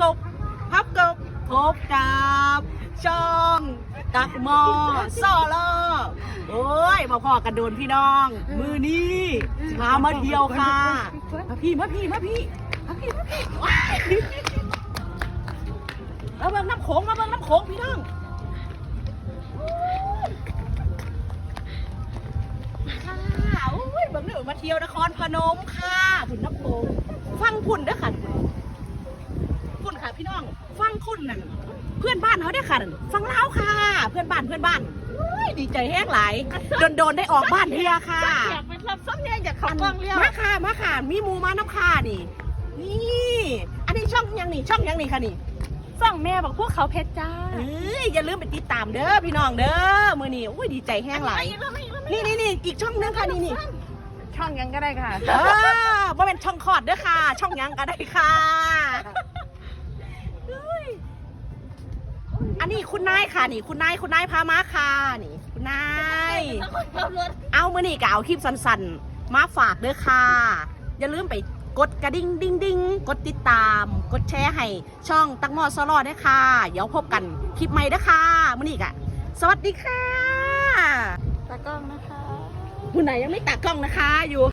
กบพับกบพบกับช่อง ตักหมอซ่อลอโอ้ยมาพอกันโดนพี่น้อง มือนี้พามาเที่ยวค่ะมาพี่มาพี่มาพี่มาพี่มาพี่ว้ายมาเบิ่งน้ำโขงมาเบิ่งน้ำโขงพี่น้องค่ะโอ้ยเบิ่งเด้อมาเที่ยวนครพนมค่ะผุนน้ำโขงฟังพุ่นเด้อค่ะ พุ่นค่ะพี่น้อง ฟังคุณนั่นเพื่อนบ้านเขาได้อค่ะนั่นฟังเล่าวค่ะ เพื่อนบ้านเพื่อนบ้านโอ้ยดีใจแห้งหลายโดนๆได้ออกบ้านเทียค่ะอยากเป็นรับซ้ำเนี่ยอยากเขากล้องเลี้ยวมาค่ะมาค่ะ มีหมูมาน้ำค่ะนี่ นี่ อันนี้ช่องยังนี่ช่องยังนี่ค่ะนี่สั่งแม่บอกพวกเขาเพชรจ้าเอ้ยอย่าลืมไปติดตามเด้อพี่น้องเด้อมือนี่โอ้ยดีใจแห้งหลายนี่นี่นี่อีกช่องนึงค่ะนี่นี่ช่องยังก็ได้ค่ะเออว่าเป็นช่องคอดเด้อค่ะ ช่องยังก็ได้ค่ะเฮ้ย อันนี้คุณนายค่ะนี่ คุณนายคุณนายพามาค่ะนี่ คุณนายเอามือนี่ก็เอาคลิปสั้นๆ มาฝากเด้อค่ะ อย่าลืมไปกดกระดิ่งดิ้งดิ้งกดติดตาม กดแชร์ให้ช่องตักหมอสลอด้วยค่ะ เดี๋ยวพบกันคลิปใหม่เด้อค่ะมือนี่กะสวัสดีค่ะตากล้องนะคะมือไหนยังไม่ตักกล้องนะคะอยู่